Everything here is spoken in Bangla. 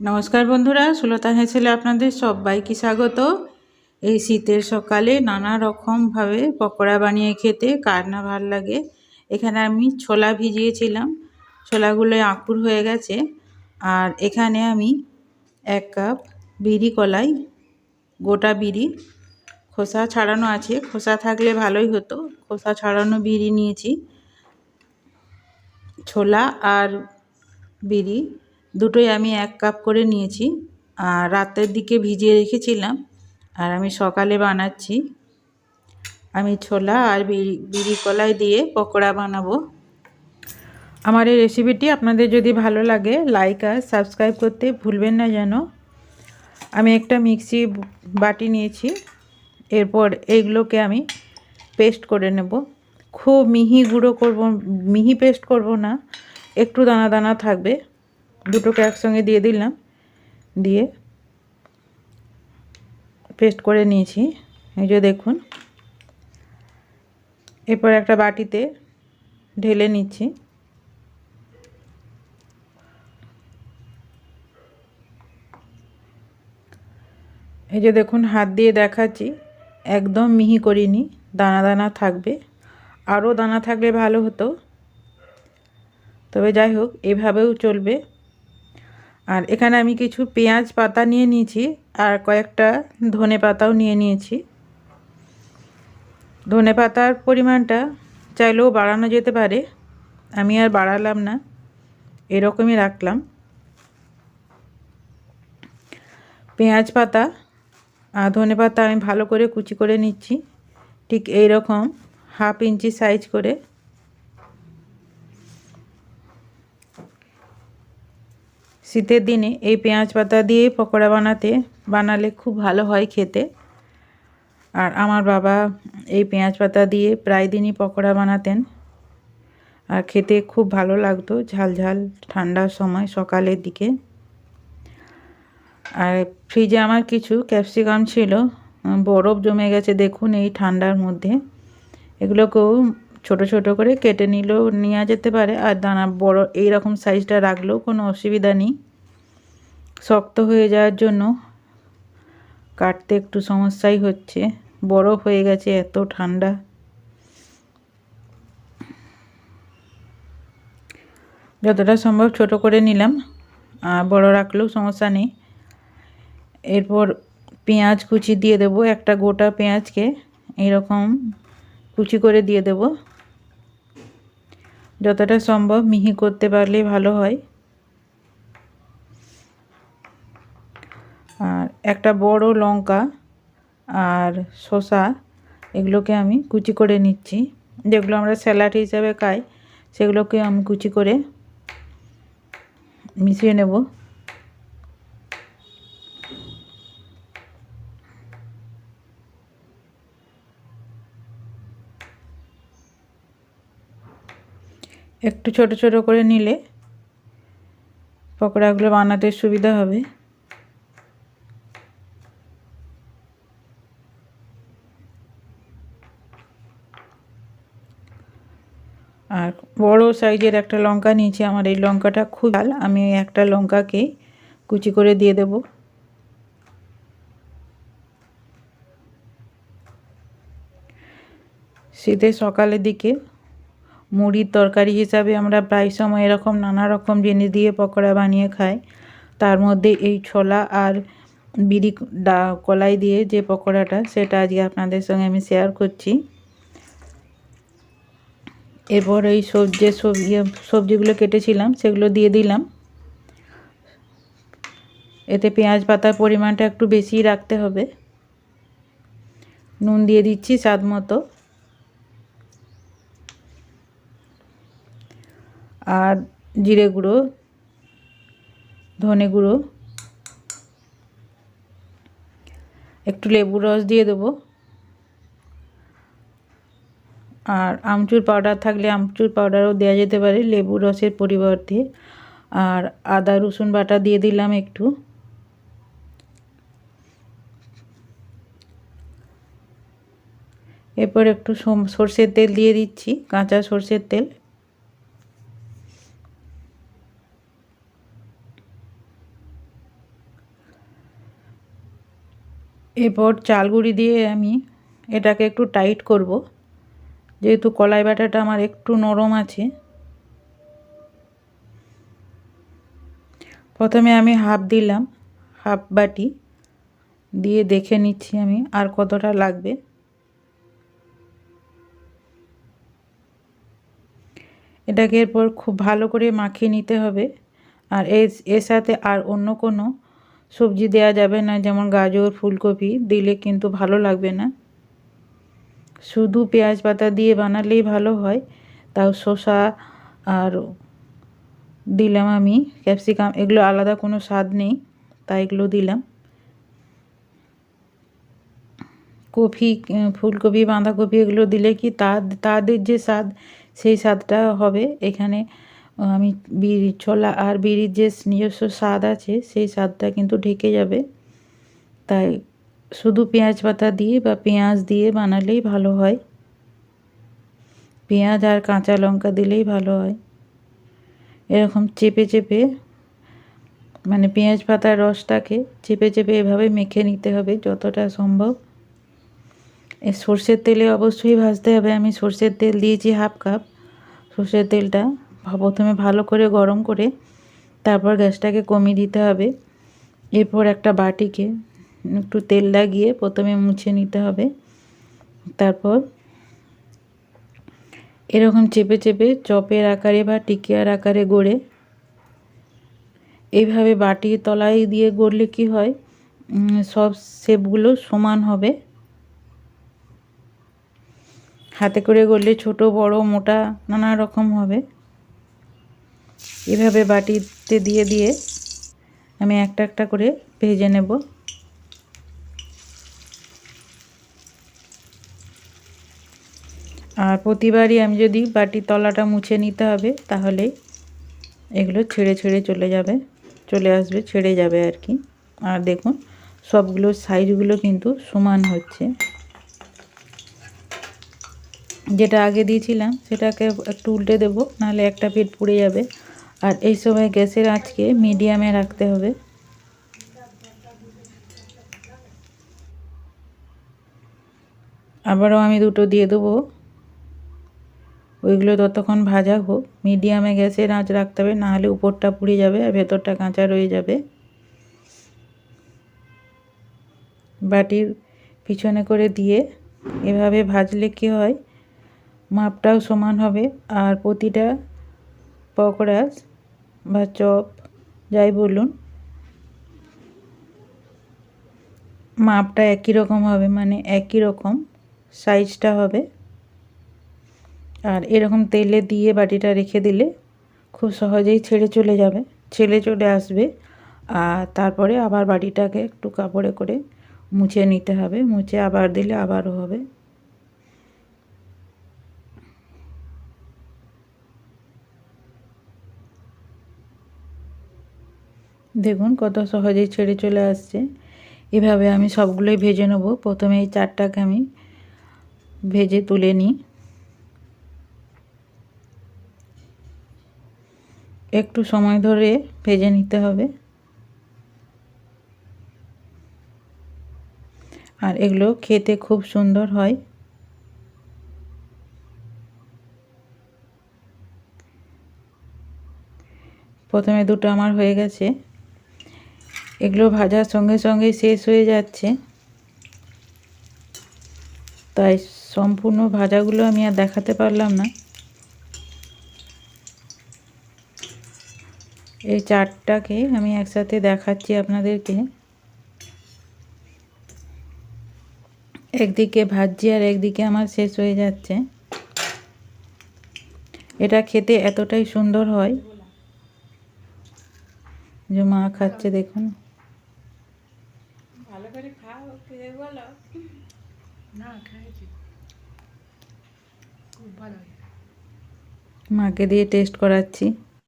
নমস্কার বন্ধুরা সুলতা হেসেলে আপনাদের সবাইকে স্বাগত। এই শীতের সকালে নানা রকমভাবে পকোড়া বানিয়ে খেতে কার না ভালো লাগে। এখানে আমি ছোলা ভিজিয়েছিলাম ছোলাগুলো আঁকুর হয়ে গেছে। আর এখানে আমি এক কাপ বিড়ি কলাই, গোটা বিড়ি। খোসা ছাড়ানো আছে, খোসা থাকলে ভালোই হতো। খোসা ছাড়ানো বিড়ি নিয়েছি, ছোলা আর বিড়ি। দুটোই আমি এক কাপ করে নিয়েছি। আর রাতের দিকে ভিজিয়ে রেখেছিলাম। আর আমি সকালে বানাচ্ছি। আমি ছোলা আর বিড়ি বিড়ি কলাই দিয়ে পকোড়া বানাবো। আমার এই রেসিপিটি আপনাদের যদি ভালো লাগে, লাইক আর সাবস্ক্রাইব করতে ভুলবেন না যেন। আমি একটা মিক্সি বাটি নিয়েছি। এরপর এইগুলোকে আমি পেস্ট করে নেব। খুব মিহি গুঁড়ো করব, মিহি পেস্ট করব না, একটু দানা দানা থাকবে। দুটোকে একসঙ্গে দিয়ে দিলাম, দিয়ে পেস্ট করে নিয়েছি। এই যে দেখুন, এরপর একটা বাটিতে ঢেলে নিচ্ছি। এই যে দেখুন, হাত দিয়ে দেখাচ্ছি, একদম মিহি করিনি, দানা দানা থাকবে। আরও দানা থাকলে ভালো হতো। তবে যাই হোক, এভাবেও চলবে। আর এখানে আমি কিছু পেঁয়াজ পাতা নিয়ে নিয়েছি আর কয়েকটা ধনে পাতাও নিয়ে নিয়েছি। ধনে পাতার পরিমাণটা চাইলেও বাড়ানো যেতে পারে, আমি আর বাড়ালাম না, এরকমই রাখলাম। পেঁয়াজ পাতা আর ধনে পাতা আমি ভালো করে কুচি করে নিচ্ছি, ঠিক এই রকম হাফ ইঞ্চি সাইজ করে। শীতের দিনে এই পেঁয়াজ পাতা দিয়ে পকোড়া বানাতে, বানালে খুব ভালো হয় খেতে। আর আমার বাবা এই পেঁয়াজ পাতা দিয়ে প্রায় দিনই পকোড়া বানাতেন। আর খেতে খুব ভালো লাগতো, ঝাল ঝাল ঠান্ডার সময় সকালের দিকে। আর ফ্রিজে আমার কিছু ক্যাপসিকাম ছিল বরফ জমে গেছে দেখুন এই ঠান্ডার মধ্যে। এগুলোকেও ছোট ছোট করে কেটে নিলেও নেওয়া যেতে পারে, আর দানা বড় এই রকম সাইজটা রাখলেও কোনো অসুবিধা নেই। শক্ত হয়ে যাওয়ার জন্য কাটতে একটু সমস্যাই হচ্ছে। বরফ হয়ে গেছে এত ঠান্ডা। যতটা সম্ভব ছোট করে নিলাম। বড় রাখলেও সমস্যা নেই। এরপর পেঁয়াজ কুচি দিয়ে দেব, একটা গোটা পেঁয়াজকে এরকম কুচি করে দিয়ে দেব। যতটা সম্ভব মিহি করতে পারলে ভালো হয়। আর একটা বড় লঙ্কা আর শসা, এগুলোকে আমি কুচি করে নিচ্ছি। যেগুলো আমরা স্যালাড হিসাবে খাই, সেগুলোকে আমি কুচি করে মিশিয়ে নেব। একটু ছোট ছোট করে নিলে পকোড়াগুলো বানাতে সুবিধা হবে। আর বড় সাইজের একটা লঙ্কা নিয়েছি। আমার এই লঙ্কাটা খুব ভালো আমি একটা লঙ্কাকে কুচি করে দিয়ে দেব। শীতের সকালের দিকে মুড়ির তরকারি হিসাবে আমরা প্রায় সময় এরকম নানা রকম জিনিস দিয়ে পকোড়া বানিয়ে খাই। তার মধ্যে এই ছোলা আর বিড়ি ডা কলাই দিয়ে যে পকোড়াটা, সেটা আজকে আপনাদের সঙ্গে আমি শেয়ার করছি। এরপর এই সবজি সবজি সবজিগুলো কেটেছিলাম, সেগুলো দিয়ে দিলাম। এতে পেঁয়াজ পাতার পরিমাণটা একটু বেশি রাখতে হবে। নুন দিয়ে দিচ্ছি স্বাদ মতো। আর জিরে গুঁড়ো, ধনে গুঁড়ো, একটু লেবু রস দিয়ে দেবো। আর আমচুর পাউডার থাকলে আমচুর পাউডারও দেওয়া যেতে পারে, লেবু রসের পরিবর্তে। আর আদা, রসুন বাটা দিয়ে দিলাম একটু। এরপর একটু সর্ষের তেল দিয়ে দিচ্ছি, কাঁচা সর্ষের তেল। এরপর চালগুড়ি দিয়ে আমি এটাকে একটু টাইট করব। যেহেতু কলাই বাটাটা আমার একটু নরম আছে। প্রথমে আমি হাফ দিলাম, হাফ বাটি দিয়ে দেখে নিচ্ছি আমি আর কতটা লাগবে। এটাকে এরপর খুব ভালো করে মাখিয়ে নিতে হবে। আর এর এর সাথে আর অন্য কোনো সবজি দেয়া যাবে না, যেমন গাজর, ফুলকপি দিলে কিন্তু ভালো লাগবে না। শুধু পেঁয়াজ পাতা দিয়ে বানালেই ভালো হয়। তাও শসা আর দিলাম আমি ক্যাপসিকাম, এগুলো আলাদা কোনো স্বাদ নেই, তাই এগুলো দিলাম। কপি ফুলকপি, বাঁধাকপি এগুলো দিলে কি তাদের যে স্বাদ, সেই স্বাদটা হবে। এখানে আমি বিড়ি ছোলা আর বিড়ির যে নিজস্ব স্বাদ আছে, সেই স্বাদটা কিন্তু ঢেকে যাবে। তাই শুধু পেঁয়াজ পাতা দিয়ে বা পেঁয়াজ দিয়ে বানালেই ভালো হয়। পেঁয়াজ আর কাঁচা লঙ্কা দিলেই ভালো হয়। এরকম চেপে চেপে মানে পেঁয়াজ পাতার রসটাকে চেপে চেপে এভাবে মেখে নিতে হবে যতটা সম্ভব। এ সর্ষের তেলে অবশ্যই ভাজতে হবে। আমি সর্ষের তেল দিয়েছি হাফ কাপ। সর্ষের তেলটা প্রথমে ভালো করে গরম করে তারপর গ্যাসটাকে কমিয়ে দিতে হবে। এরপর একটা বাটিকে একটু তেল লাগিয়ে প্রথমে মুছে নিতে হবে। তারপর এরকম চেপে চেপে চপের আকারে বা টিকিয়ার আকারে গড়ে এইভাবে বাটির তলায় দিয়ে গড়লে কি হয়? সব শেপগুলো সমান হবে। হাতে করে গড়লে ছোট, বড়, মোটা নানা রকম হবে। এভাবে বাটিতে দিয়ে দিয়ে আমি একটা একটা করে ভেজে নেব। আর প্রতিবারই আমি যদি বাটির তলাটা মুছে নিতে হবে, তাহলে এগুলো ছেড়ে ছেড়ে চলে যাবে, চলে আসবে, ছেড়ে যাবে আর কি। আর দেখুন, সবগুলো সাইজগুলো কিন্তু সমান হচ্ছে। যেটা আগে দিয়েছিলাম, সেটাকে একটু উল্টে দেবো, নাহলে একটা পিঠ পুড়ে যাবে। আর এই সময় গ্যাসের আঁচকে মিডিয়ামে রাখতে হবে। আবারও আমি দুটো দিয়ে দেবো। ওইগুলো ততক্ষণ ভাজা হোক। মিডিয়ামে গ্যাসের আঁচ রাখতে হবে নাহলে উপরটা পুড়ে যাবে আর ভেতরটা কাঁচা রয়ে যাবে। বাটির পিছনে করে দিয়ে এভাবে ভাজলে কি হয়? মাপটাও সমান হবে আর প্রতিটা পকোড়া বা চপ যাই বলুন, মাপটা একই রকম হবে মানে একই রকম সাইজটা হবে। আর এরকম তেলে দিয়ে বাটিটা রেখে দিলে খুব সহজেই ছেড়ে চলে যাবে। ছেলে চলে আসবে। আর তারপরে আবার বাটিটাকে একটু কাপড়ে করে মুছে নিতে হবে। মুছে আবার দিলে আবারও হবে। দেখুন কত সহজেই ছেড়ে চলে আসছে। এভাবে আমি সবগুলোই ভেজে নেব। প্রথমে এই চারটাকে আমি ভেজে তুলে নিই। একটু সময় ধরে ভেজে নিতে হবে। আর এগুলো খেতে খুব সুন্দর হয়। প্রথমে দুটো আমার হয়ে গেছে। এগুলো ভাজার সঙ্গে সঙ্গে শেষ হয়ে যাচ্ছে। তাই সম্পূর্ণ ভাজাগুলো আমি আর দেখাতে পারলাম না। এই চারটাকে আমি একসাথে দেখাচ্ছি আপনাদেরকে। একদিকে ভাজছি আর একদিকে আমার শেষ হয়ে যাচ্ছে। এটা খেতে এতটাই সুন্দর হয়। যে মা খাচ্ছে দেখুন। ভালো করে খাও বলো? না খাইছি। খুব ভালো মাকে দিয়ে টেস্ট করাচ্ছি।